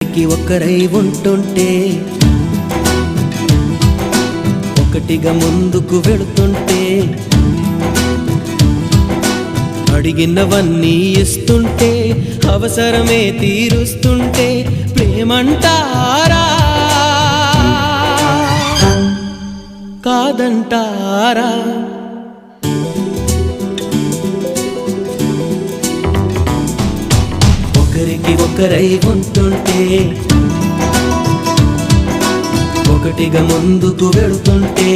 ఒకరికి ఒక్కరై ఉంటుంటే ఒకటిగా ముందుకు వెళుతుంటే అడిగినవన్నీ ఇస్తుంటే అవసరమే తీరుస్తుంటే ప్రేమంటారా? కాదంటారా? ఒకరికి ఒకరై ఉంటుంటే ఒకటిగా ముందుకు వెళుతుంటే